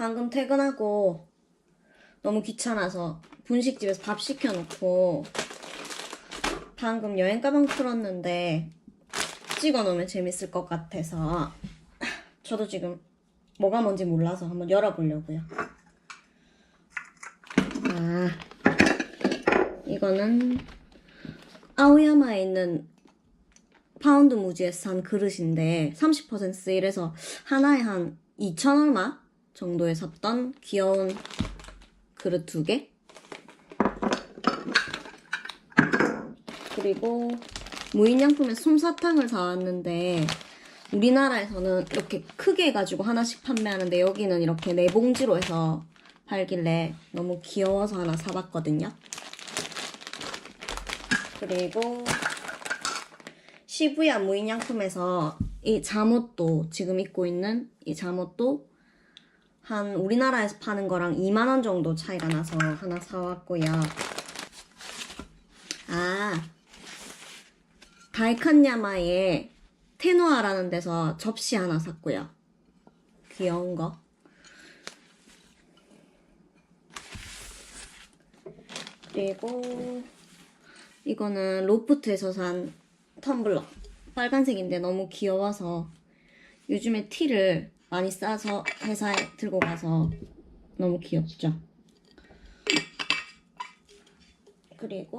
방금 퇴근하고 너무 귀찮아서 분식집에서 밥 시켜놓고 방금 여행 가방 풀었는데 찍어 놓으면 재밌을 것 같아서 저도 지금 뭐가 뭔지 몰라서 한번 열어보려고요. 아, 이거는 아오야마에 있는 파운드 무지에서 산 그릇인데 30% 세일해서 하나에 한 2천 얼마 정도에 샀던 귀여운 그릇 두 개. 그리고 무인양품에서 솜사탕을 사왔는데 우리나라에서는 이렇게 크게 해가지고 하나씩 판매하는데 여기는 이렇게 네 봉지로 해서 팔길래 너무 귀여워서 하나 사봤거든요. 그리고 시부야 무인양품에서 이 잠옷도 지금 입고 있는 이 잠옷도 한 우리나라에서 파는 거랑 2만 원 정도 차이가 나서 하나 사왔고요. 아 다이칸야마의 테누아라는 데서 접시 하나 샀고요. 귀여운 거. 그리고 이거는 로프트에서 산 텀블러. 빨간색인데 너무 귀여워서 요즘에 티를 많이 싸서 회사에 들고 가서 너무 귀엽죠. 그리고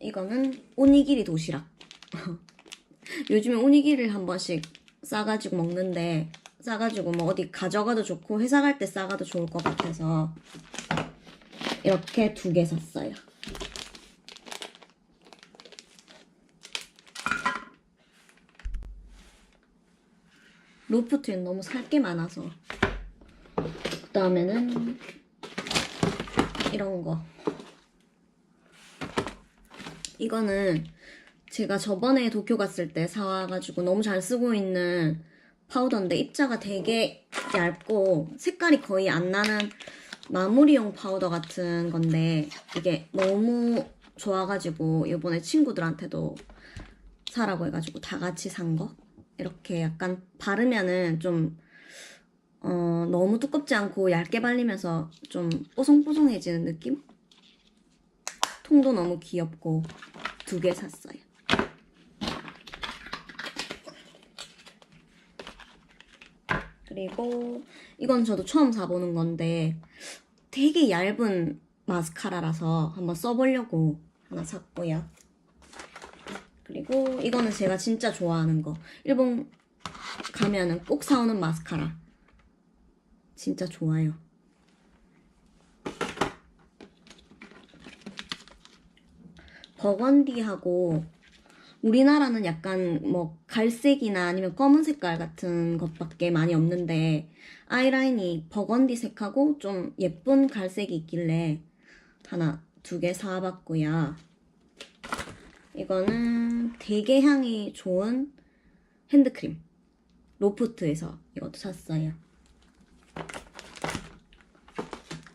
이거는 오니기리 도시락. 요즘에 오니기리를 한 번씩 싸가지고 먹는데 싸가지고 뭐 어디 가져가도 좋고 회사 갈 때 싸가도 좋을 것 같아서 이렇게 두 개 샀어요. 로프트엔 너무 살 게 많아서 그 다음에는 이런 거 이거는 제가 저번에 도쿄 갔을 때 사와가지고 너무 잘 쓰고 있는 파우더인데 입자가 되게 얇고 색깔이 거의 안 나는 마무리용 파우더 같은 건데 이게 너무 좋아가지고 이번에 친구들한테도 사라고 해가지고 다 같이 산 거. 이렇게 약간 바르면은 좀 어, 너무 두껍지 않고 얇게 발리면서 좀 뽀송뽀송해지는 느낌? 통도 너무 귀엽고 두 개 샀어요. 그리고 이건 저도 처음 사보는 건데 되게 얇은 마스카라라서 한번 써보려고 하나 샀고요. 그리고 이거는 제가 진짜 좋아하는 거. 일본 가면은 꼭 사오는 마스카라. 진짜 좋아요. 버건디하고 우리나라는 약간 뭐 갈색이나 아니면 검은 색깔 같은 것밖에 많이 없는데 아이라인이 버건디 색하고 좀 예쁜 갈색이 있길래 하나 두 개 사봤고요. 이거는 되게 향이 좋은 핸드크림. 로프트에서 이것도 샀어요.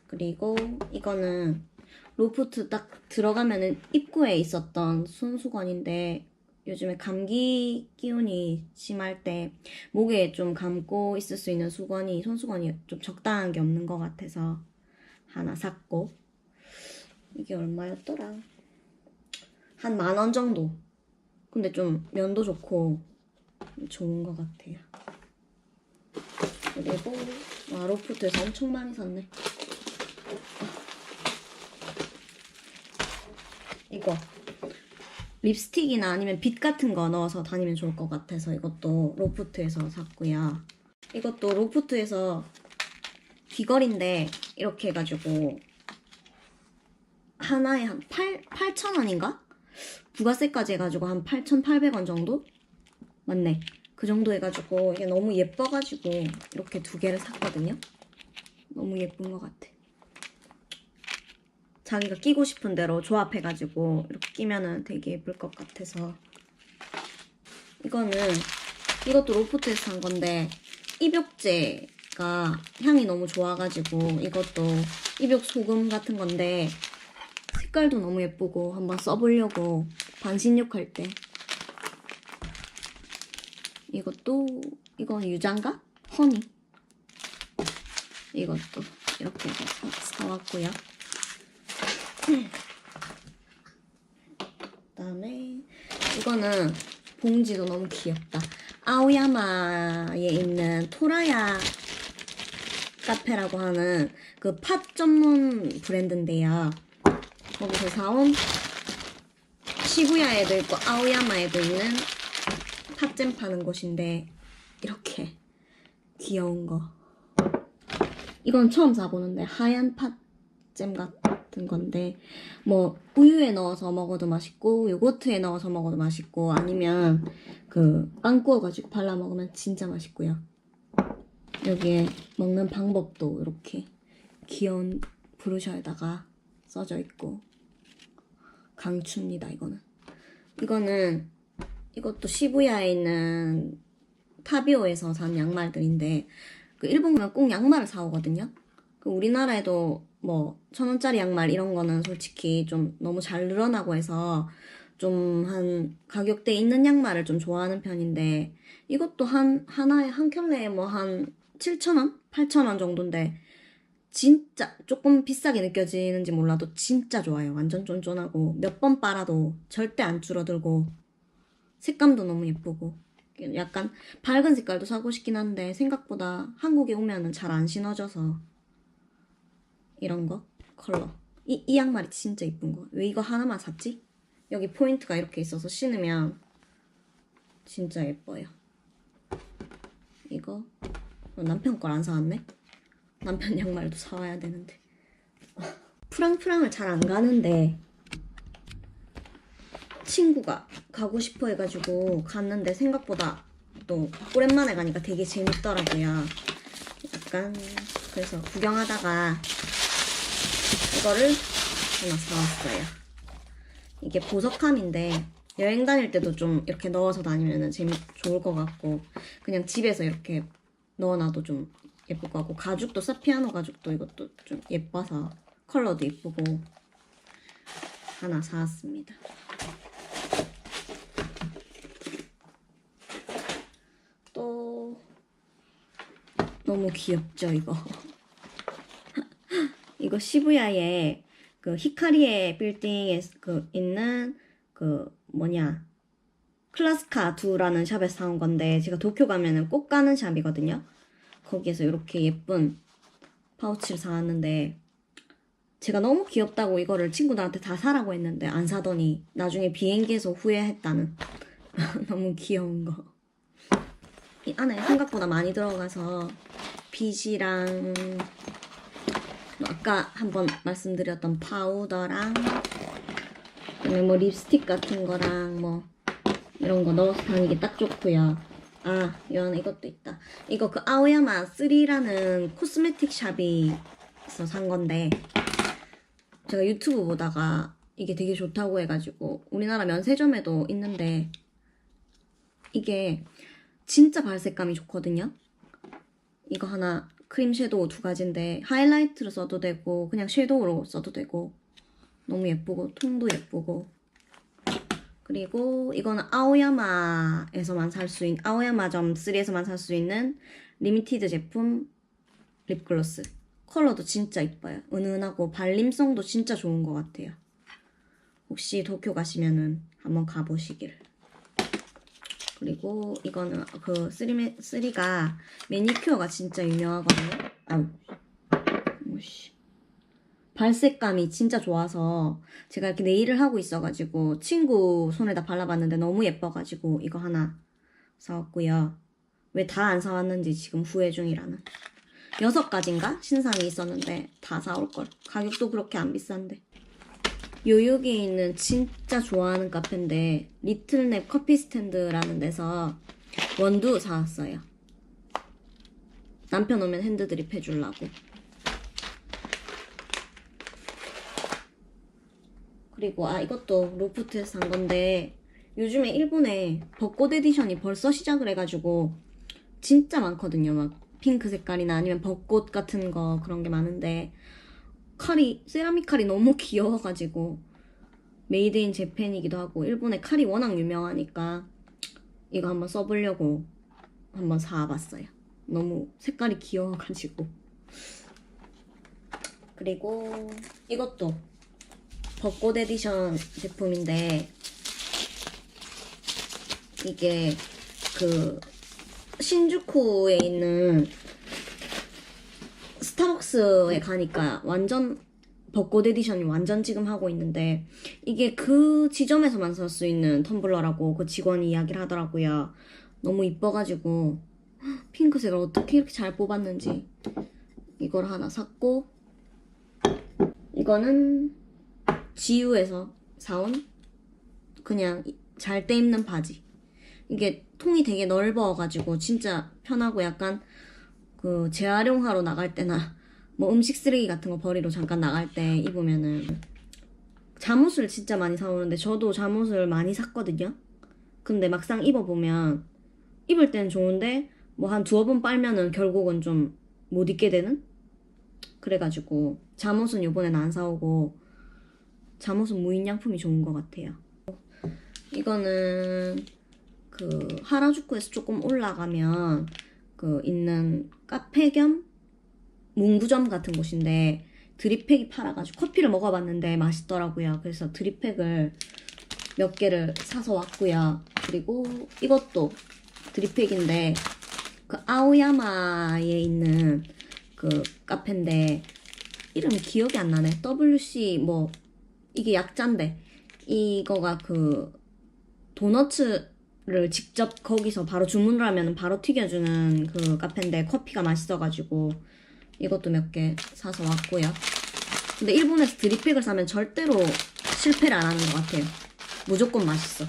그리고 이거는 로프트 딱 들어가면은 입구에 있었던 손수건인데 요즘에 감기 기운이 심할 때 목에 좀 감고 있을 수 있는 수건이 손수건이 좀 적당한 게 없는 것 같아서 하나 샀고 이게 얼마였더라? 한 만 원 정도. 근데 좀 면도 좋고 좋은 것 같아요. 그리고 와 로프트에서 엄청 많이 샀네. 이거 립스틱이나 아니면 빛 같은 거 넣어서 다니면 좋을 것 같아서 이것도 로프트에서 샀고요. 이것도 로프트에서 귀걸인데 이렇게 해가지고 하나에 한 8, 8,000원인가? 부가세까지 해가지고 한 8,800원 정도? 맞네. 그 정도 해가지고 이게 너무 예뻐가지고 이렇게 두 개를 샀거든요. 너무 예쁜 것 같아. 자기가 끼고 싶은 대로 조합해가지고 이렇게 끼면은 되게 예쁠 것 같아서 이거는 이것도 로프트에서 산 건데 입욕제가 향이 너무 좋아가지고 이것도 입욕 소금 같은 건데 색깔도 너무 예쁘고 한번 써보려고 반신욕 할 때 이것도 이건 유장가? 허니 이것도 이렇게 해서 사, 사왔고요. 그다음에 이거는 봉지도 너무 귀엽다. 아오야마에 있는 토라야 카페라고 하는 그 팥 전문 브랜드인데요. 거기서 사온 시부야에도 있고 아오야마에도 있는 팥잼 파는 곳인데 이렇게 귀여운 거. 이건 처음 사보는데 하얀 팥잼 같은 건데 뭐 우유에 넣어서 먹어도 맛있고 요거트에 넣어서 먹어도 맛있고 아니면 그 빵 구워가지고 발라 먹으면 진짜 맛있고요. 여기에 먹는 방법도 이렇게 귀여운 브루셔에다가 써져 있고 강추입니다 이거는. 이거는 이것도 시부야에 있는 타비오에서 산 양말들인데 그 일본 가면 꼭 양말을 사오거든요. 그 우리나라에도 뭐 천 원짜리 양말 이런 거는 솔직히 좀 너무 잘 늘어나고 해서 좀 한 가격대 있는 양말을 좀 좋아하는 편인데 이것도 한 하나에 한 켤레에 뭐 한 7천 원, 8천 원 정도인데 진짜 조금 비싸게 느껴지는지 몰라도 진짜 좋아요. 완전 쫀쫀하고 몇 번 빨아도 절대 안 줄어들고 색감도 너무 예쁘고 약간 밝은 색깔도 사고 싶긴 한데 생각보다 한국에 오면은 잘 안 신어져서 이런 거 컬러. 이, 이 양말이 진짜 이쁜 거. 왜 이거 하나만 샀지? 여기 포인트가 이렇게 있어서 신으면 진짜 예뻐요. 이거? 어, 남편 걸 안 사왔네 남편 양말도 사와야 되는데 프랑프랑을 잘 안 가는데 친구가 가고 싶어 해가지고 갔는데 생각보다 또 오랜만에 가니까 되게 재밌더라고요. 약간 그래서 구경하다가 이거를 하나 사왔어요. 이게 보석함인데 여행 다닐 때도 좀 이렇게 넣어서 다니면 재미 좋을 것 같고 그냥 집에서 이렇게 넣어놔도 좀 것 같고 가죽도 사피아노 가죽도 이것도 좀 예뻐서 컬러도 예쁘고 하나 사왔습니다. 또 너무 귀엽죠 이거 이거 시부야에 그 히카리에 빌딩에 그 있는 그 뭐냐 클라스카 2라는 샵에서 사온 건데 제가 도쿄 가면은 꼭 가는 샵이거든요 거기에서 이렇게 예쁜 파우치를 사왔는데 제가 너무 귀엽다고 이거를 친구들한테 다 사라고 했는데 안 사더니 나중에 비행기에서 후회했다는 너무 귀여운 거. 이 안에 생각보다 많이 들어가서 빗이랑 뭐 아까 한번 말씀드렸던 파우더랑 그다음에 뭐 립스틱 같은 거랑 뭐 이런 거 넣어서 다니기 딱 좋고요. 아, 이건 이것도 있다. 이거 그 아오야마 3라는 코스메틱 샵이서 산 건데 제가 유튜브 보다가 이게 되게 좋다고 해가지고 우리나라 면세점에도 있는데 이게 진짜 발색감이 좋거든요. 이거 하나 크림 섀도우 두 가지인데 하이라이트로 써도 되고 그냥 섀도우로 써도 되고 너무 예쁘고 통도 예쁘고 그리고 이거는 아오야마에서만 살 수 있는 아오야마점 3에서만 살 수 있는 리미티드 제품 립글로스. 컬러도 진짜 이뻐요. 은은하고 발림성도 진짜 좋은 것 같아요. 혹시 도쿄 가시면은 한번 가보시길 그리고 이거는 그 3, 3가 매니큐어가 진짜 유명하거든요. 아우. 오씨 발색감이 진짜 좋아서 제가 이렇게 네일을 하고 있어가지고 친구 손에다 발라봤는데 너무 예뻐가지고 이거 하나 사왔고요. 왜 다 안 사왔는지 지금 후회 중이라는. 여섯 가지인가 신상이 있었는데 다 사올걸. 가격도 그렇게 안 비싼데. 요요기에 있는 진짜 좋아하는 카페인데 리틀랩 커피 스탠드라는 데서 원두 사왔어요. 남편 오면 핸드드립 해주려고. 그리고 아 이것도 로프트에서 산 건데 요즘에 일본에 벚꽃 에디션이 벌써 시작을 해가지고 진짜 많거든요. 막 핑크 색깔이나 아니면 벚꽃 같은 거 그런 게 많은데 칼이 세라믹 칼이 너무 귀여워가지고 메이드 인 재팬이기도 하고 일본에 칼이 워낙 유명하니까 이거 한번 써보려고 한번 사와봤어요. 너무 색깔이 귀여워가지고 그리고 이것도 벚꽃 에디션 제품인데 이게 그 신주쿠에 있는 스타벅스에 가니까 완전 벚꽃 에디션이 완전 지금 하고 있는데 이게 그 지점에서만 살 수 있는 텀블러라고 그 직원이 이야기를 하더라고요. 너무 이뻐가지고 핑크색을 어떻게 이렇게 잘 뽑았는지 이걸 하나 샀고 이거는 지유에서 사온 그냥 잘 때 입는 바지. 이게 통이 되게 넓어가지고 진짜 편하고 약간 그 재활용하러 나갈 때나 뭐 음식 쓰레기 같은 거 버리러 잠깐 나갈 때 입으면은 잠옷을 진짜 많이 사오는데 저도 잠옷을 많이 샀거든요. 근데 막상 입어보면 입을 때는 좋은데 뭐 한 두어 번 빨면은 결국은 좀 못 입게 되는? 그래가지고 잠옷은 요번엔 안 사오고 잠옷은 무인양품이 좋은 것 같아요. 이거는 그 하라주쿠에서 조금 올라가면 그 있는 카페 겸 문구점 같은 곳인데 드립팩이 팔아가지고 커피를 먹어봤는데 맛있더라고요. 그래서 드립팩을 몇 개를 사서 왔고요. 그리고 이것도 드립팩인데 그 아오야마에 있는 그 카페인데 이름이 기억이 안 나네. WC 뭐 이게 약자인데 이거가 그 도너츠를 직접 거기서 바로 주문을 하면 바로 튀겨주는 그 카페인데 커피가 맛있어가지고 이것도 몇 개 사서 왔고요. 근데 일본에서 드립팩을 사면 절대로 실패를 안 하는 것 같아요. 무조건 맛있어.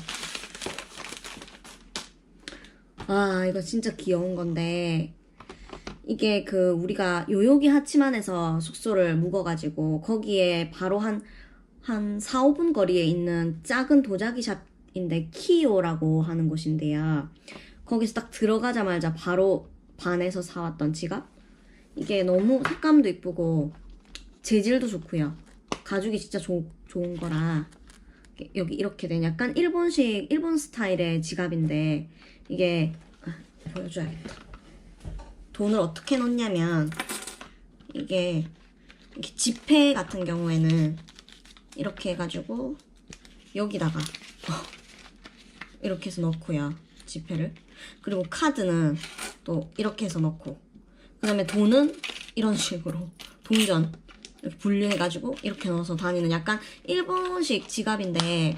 아, 이거 진짜 귀여운 건데. 이게 그 우리가 요요기 하치만에서 숙소를 묵어가지고 거기에 바로 한, 한 4, 5분 거리에 있는 작은 도자기 샵인데 키오라고 하는 곳인데요. 거기서 딱 들어가자마자 바로 반에서 사왔던 지갑? 이게 너무 색감도 이쁘고 재질도 좋고요. 가죽이 진짜 조- 좋은 거라 여기 이렇게 된 약간 일본식 일본 스타일의 지갑인데 이게 아, 보여줘야겠다. 돈을 어떻게 넣냐면 이게 지폐 같은 경우에는 이렇게 해가지고 여기다가 어, 이렇게 해서 넣고요 지폐를. 그리고 카드는 또 이렇게 해서 넣고. 그 다음에 돈은 이런 식으로 동전 이렇게 분리해가지고 이렇게 넣어서 다니는 약간 일본식 지갑인데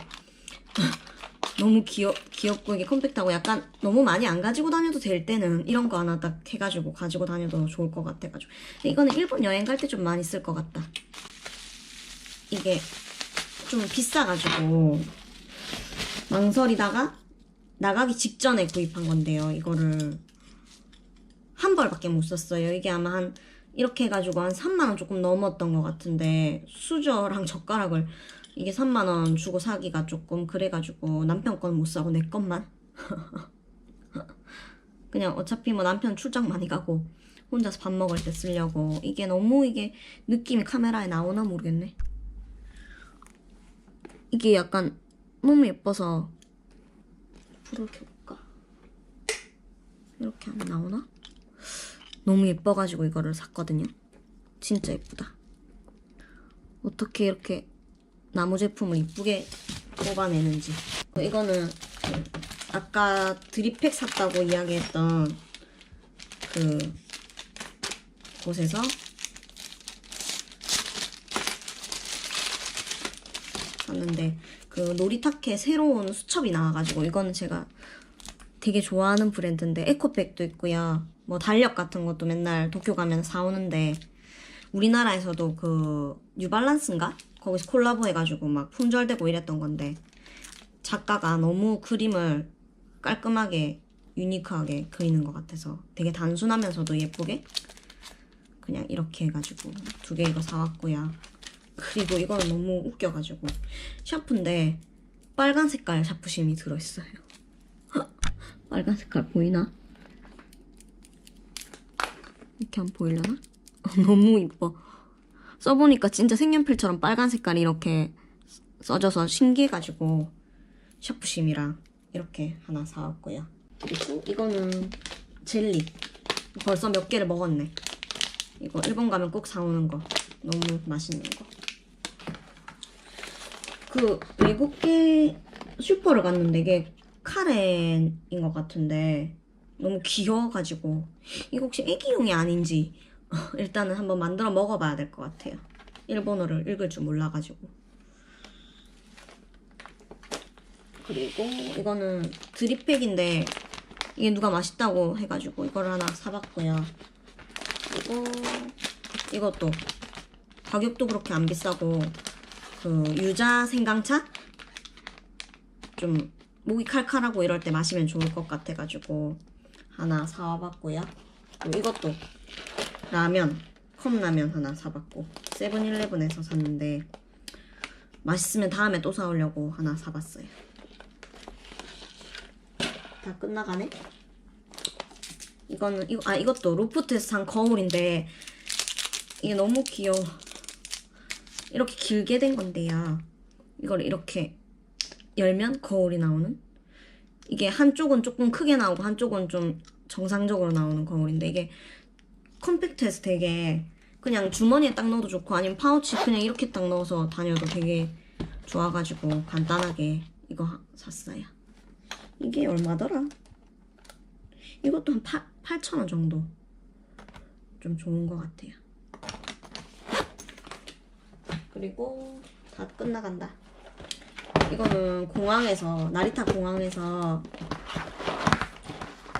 너무 귀여, 귀엽고 이게 컴팩트하고 약간 너무 많이 안 가지고 다녀도 될 때는 이런 거 하나 딱 해가지고 가지고 다녀도 좋을 것 같아가지고. 이거는 일본 여행 갈 때 좀 많이 쓸 것 같다. 이게 좀 비싸가지고 망설이다가 나가기 직전에 구입한 건데요. 이거를 한 벌밖에 못 썼어요. 이게 아마 한 이렇게 해가지고 한 3만원 조금 넘었던 것 같은데 수저랑 젓가락을 이게 3만원 주고 사기가 조금 그래가지고 남편 건 못 사고 내 것만? 그냥 어차피 뭐 남편 출장 많이 가고 혼자서 밥 먹을 때 쓰려고. 이게 너무 이게 느낌이 카메라에 나오나 모르겠네 이게 약간 너무 예뻐서 불을 켜볼까 이렇게 하면 나오나? 너무 예뻐가지고 이거를 샀거든요. 진짜 예쁘다. 어떻게 이렇게 나무 제품을 이쁘게 뽑아내는지. 이거는 그 아까 드립팩 샀다고 이야기했던 그 곳에서 샀는데 그 놀이타케 새로운 수첩이 나와가지고 이거는 제가 되게 좋아하는 브랜드인데 에코백도 있고요. 뭐 달력 같은 것도 맨날 도쿄 가면 사오는데 우리나라에서도 그 뉴발란스인가? 거기서 콜라보 해가지고 막 품절되고 이랬던 건데 작가가 너무 그림을 깔끔하게 유니크하게 그리는 것 같아서 되게 단순하면서도 예쁘게 그냥 이렇게 해가지고 두 개 이거 사왔고요. 그리고 이거는 너무 웃겨가지고 샤프인데 빨간 색깔 샤프심이 들어있어요. 빨간 색깔 보이나? 이렇게 하면 보이려나? 너무 이뻐. 써보니까 진짜 색연필처럼 빨간 색깔이 이렇게 써져서 신기해가지고 샤프심이랑 이렇게 하나 사왔고요. 그리고 이거는 젤리. 벌써 몇 개를 먹었네. 이거 일본 가면 꼭 사오는 거. 너무 맛있는 거. 그 외국계 슈퍼를 갔는데 이게 카렌인 것 같은데 너무 귀여워가지고 이거 혹시 애기용이 아닌지 일단은 한번 만들어 먹어봐야 될 것 같아요. 일본어를 읽을 줄 몰라가지고. 그리고 이거는 드립팩인데 이게 누가 맛있다고 해가지고 이걸 하나 사봤고요. 그리고 이것도 가격도 그렇게 안 비싸고 그 유자 생강차 좀 목이 칼칼하고 이럴 때 마시면 좋을 것 같아가지고 하나 사와봤고요. 이것도 라면 컵라면 하나 사봤고 세븐일레븐에서 샀는데 맛있으면 다음에 또 사오려고 하나 사봤어요. 다 끝나가네. 이거는 이거 아 이것도 로프트에서 산 거울인데 이게 너무 귀여워. 이렇게 길게 된 건데요. 이걸 이렇게 열면 거울이 나오는 이게 한쪽은 조금 크게 나오고 한쪽은 좀 정상적으로 나오는 거울인데 이게 컴팩트해서 되게 그냥 주머니에 딱 넣어도 좋고 아니면 파우치 그냥 이렇게 딱 넣어서 다녀도 되게 좋아가지고 간단하게 이거 하- 샀어요. 이게 얼마더라? 이것도 한 8, 8,000원 정도. 좀 좋은 것 같아요. 그리고 다 끝나간다. 이거는 공항에서, 나리타 공항에서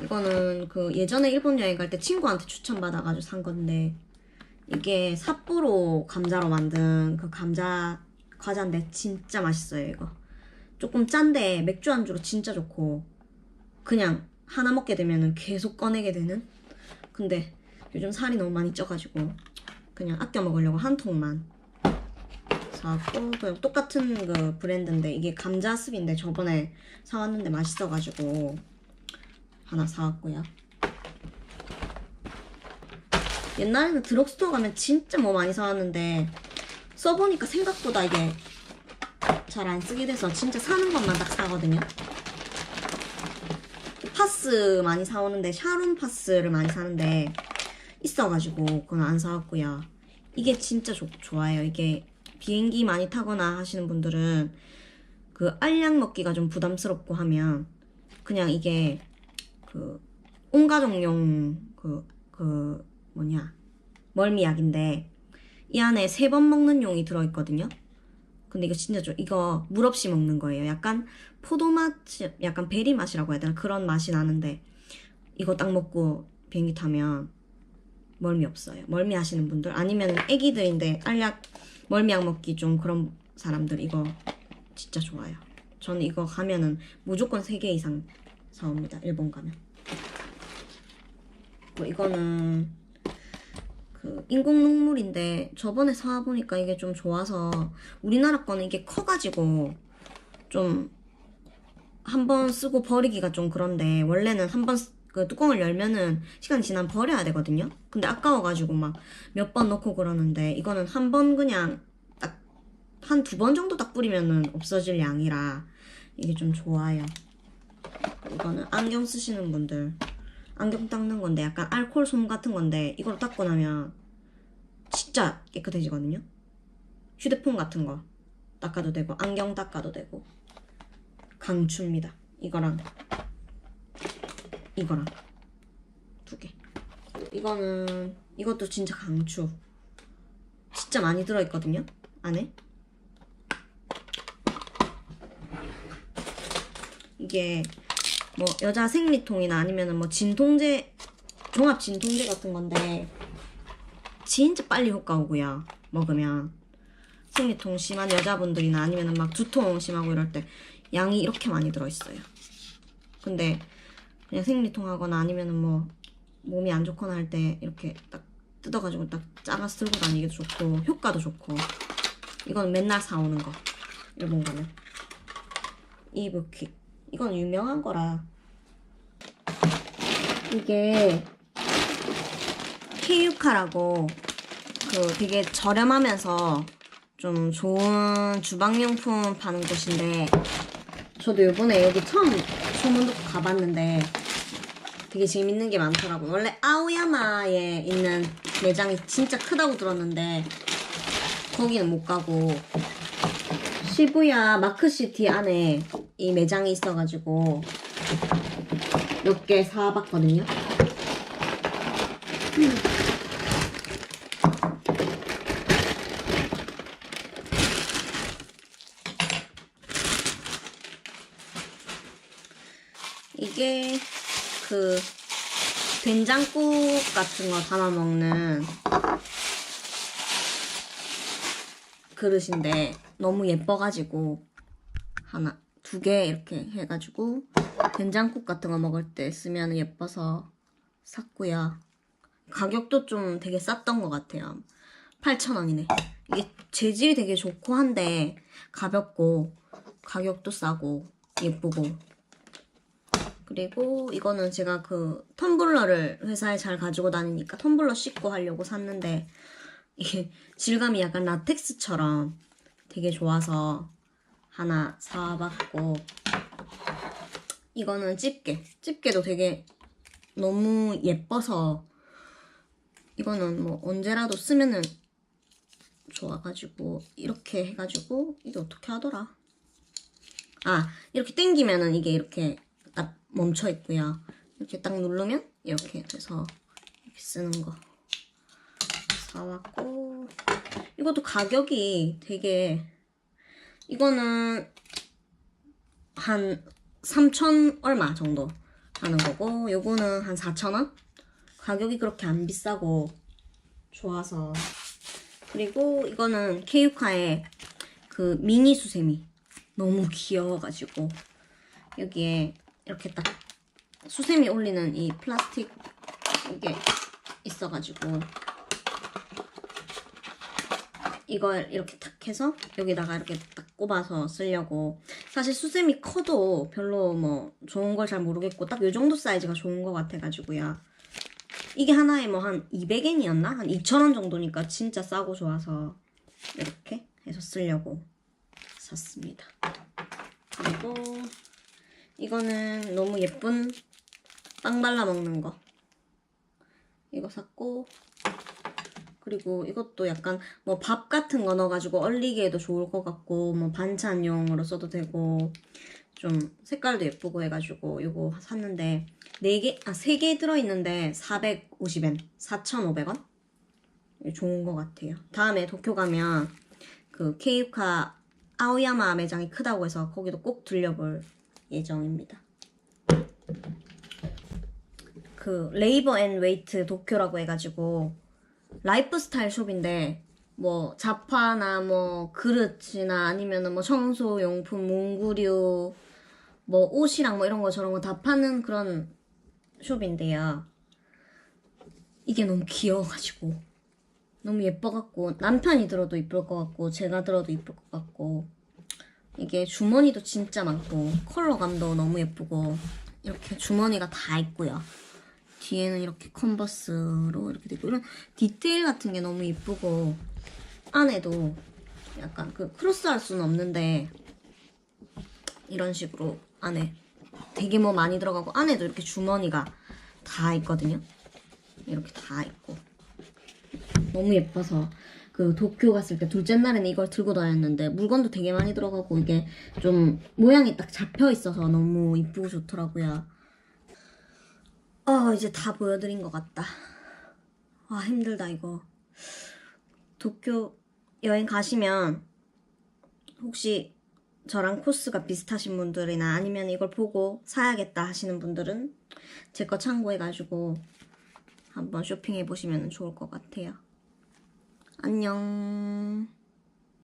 이거는 그 예전에 일본 여행 갈 때 친구한테 추천받아가지고 산 건데 이게 삿포로 감자로 만든 그 감자 과자인데 진짜 맛있어요 이거. 조금 짠데 맥주 안주로 진짜 좋고 그냥 하나 먹게 되면은 계속 꺼내게 되는? 근데 요즘 살이 너무 많이 쪄가지고 그냥 아껴 먹으려고 한 통만 사왔고 그냥 똑같은 그 브랜드인데 이게 감자습인데 저번에 사왔는데 맛있어가지고 하나 사왔고요. 옛날에는 드럭스토어 가면 진짜 뭐 많이 사왔는데 써보니까 생각보다 이게 잘 안 쓰게 돼서 진짜 사는 것만 딱 사거든요. 파스 많이 사오는데 샤론 파스를 많이 사는데 있어가지고 그건 안 사왔고요. 이게 진짜 좋- 좋아요. 이게 비행기 많이 타거나 하시는 분들은 그 알약 먹기가 좀 부담스럽고 하면 그냥 이게 그 온가족용 그, 그 뭐냐 멀미약인데 이 안에 세 번 먹는 용이 들어있거든요. 근데 이거 진짜 좀 이거 물 없이 먹는 거예요. 약간 포도 맛, 약간 베리 맛이라고 해야 되나 그런 맛이 나는데 이거 딱 먹고 비행기 타면 멀미 없어요. 멀미 하시는 분들 아니면 애기들인데 알약 멀미약 먹기 좀 그런 사람들 이거 진짜 좋아요. 저는 이거 가면은 무조건 3개 이상 사옵니다. 일본 가면. 뭐 이거는 그 인공 눈물인데 저번에 사와보니까 이게 좀 좋아서 우리나라 거는 이게 커가지고 좀 한 번 쓰고 버리기가 좀 그런데 원래는 한 번 그 뚜껑을 열면은 시간 지나면 버려야 되거든요. 근데 아까워가지고 막 몇 번 넣고 그러는데 이거는 한 번 그냥 딱 한 두 번 정도 딱 뿌리면은 없어질 양이라 이게 좀 좋아요. 이거는 안경 쓰시는 분들 안경 닦는 건데 약간 알콜 솜 같은 건데 이걸 닦고 나면 진짜 깨끗해지거든요. 휴대폰 같은 거 닦아도 되고 안경 닦아도 되고 강추입니다. 이거랑 이거랑 두 개. 이거는 이것도 진짜 강추. 진짜 많이 들어있거든요. 안에. 이게 뭐 여자 생리통이나 아니면은 뭐 진통제 종합 진통제 같은 건데 진짜 빨리 효과 오고요. 먹으면 생리통 심한 여자분들이나 아니면은 막 두통 심하고 이럴 때 양이 이렇게 많이 들어있어요. 근데 그냥 생리통 하거나 아니면은 뭐 몸이 안 좋거나 할 때 이렇게 딱 뜯어가지고 딱 짜가서 들고 다니기도 좋고 효과도 좋고. 이건 맨날 사오는 거 일본 가면 이브킥 이건 유명한 거라. 이게 케이유카라고 그 되게 저렴하면서 좀 좋은 주방용품 파는 곳인데 저도 이번에 여기 처음 소문 듣고 가봤는데 되게 재밌는 게 많더라고요. 원래 아오야마에 있는 매장이 진짜 크다고 들었는데 거기는 못 가고 시부야 마크시티 안에 이 매장이 있어가지고 몇 개 사봤거든요. 이게 그 된장국 같은 거 담아 먹는 그릇인데 너무 예뻐가지고 하나 두 개 이렇게 해가지고 된장국 같은 거 먹을 때 쓰면 예뻐서 샀고요. 가격도 좀 되게 쌌던 것 같아요. 8,000원이네. 이게 재질이 되게 좋고 한데 가볍고 가격도 싸고 예쁘고 그리고 이거는 제가 그 텀블러를 회사에 잘 가지고 다니니까 텀블러 씻고 하려고 샀는데 이게 질감이 약간 라텍스처럼 되게 좋아서 하나 사봤고 이거는 집게. 집게도 되게 너무 예뻐서 이거는 뭐 언제라도 쓰면은 좋아가지고 이렇게 해가지고 이게 어떻게 하더라? 아 이렇게 당기면은 이게 이렇게 딱 멈춰 있고요. 이렇게 딱 누르면 이렇게 돼서 이렇게 쓰는 거. 사왔고 이것도 가격이 되게 이거는 한 3천 얼마 정도 하는 거고 요거는 한 4천 원? 가격이 그렇게 안 비싸고 좋아서. 그리고 이거는 케이카의 그 미니 수세미. 너무 귀여워가지고. 여기에 이렇게 딱 수세미 올리는 이 플라스틱 이게 있어가지고 이걸 이렇게 탁 해서 여기다가 이렇게 딱 꼽아서 쓰려고. 사실 수세미 커도 별로 뭐 좋은 걸 잘 모르겠고 딱요 정도 사이즈가 좋은 것 같아가지고요. 이게 하나에 뭐 한 200엔이었나? 한 2,000원 정도니까 진짜 싸고 좋아서 이렇게 해서 쓰려고 샀습니다. 그리고 이거는 너무 예쁜 빵 발라 먹는 거 이거 샀고 그리고 이것도 약간 뭐 밥 같은 거 넣어가지고 얼리기에도 좋을 것 같고 뭐 반찬용으로 써도 되고 좀 색깔도 예쁘고 해가지고 이거 샀는데 4개, 아 3개 들어있는데 450엔 4,500원? 좋은 것 같아요 다음에 도쿄 가면 그 케이카 아오야마 매장이 크다고 해서 거기도 꼭 들려볼 예정입니다. 그 레이버 앤 웨이트 도쿄라고 해가지고 라이프 스타일 숍인데 뭐 잡화나 뭐 그릇이나 아니면은 뭐 청소 용품, 문구류, 뭐 옷이랑 뭐 이런 거 저런 거 다 파는 그런 숍인데요. 이게 너무 귀여워가지고. 너무 예뻐갖고 남편이 들어도 이쁠 것 같고 제가 들어도 이쁠 것 같고 이게 주머니도 진짜 많고 컬러감도 너무 예쁘고 이렇게 주머니가 다 있고요. 뒤에는 이렇게 컨버스로 이렇게 되고 이런 디테일 같은 게 너무 이쁘고 안에도 약간 그 크로스할 수는 없는데 이런 식으로 안에 되게 뭐 많이 들어가고 안에도 이렇게 주머니가 다 있거든요. 이렇게 다 있고 너무 예뻐서 그 도쿄 갔을 때 둘째 날에는 이걸 들고 다녔는데 물건도 되게 많이 들어가고 이게 좀 모양이 딱 잡혀 있어서 너무 이쁘고 좋더라고요. 어, 이제 다 보여드린 것 같다. 와, 힘들다, 이거. 도쿄 여행 가시면, 혹시 저랑 코스가 비슷하신 분들이나 아니면 이걸 보고 사야겠다 하시는 분들은 제 거 참고해가지고 한번 쇼핑해보시면 좋을 것 같아요. 안녕.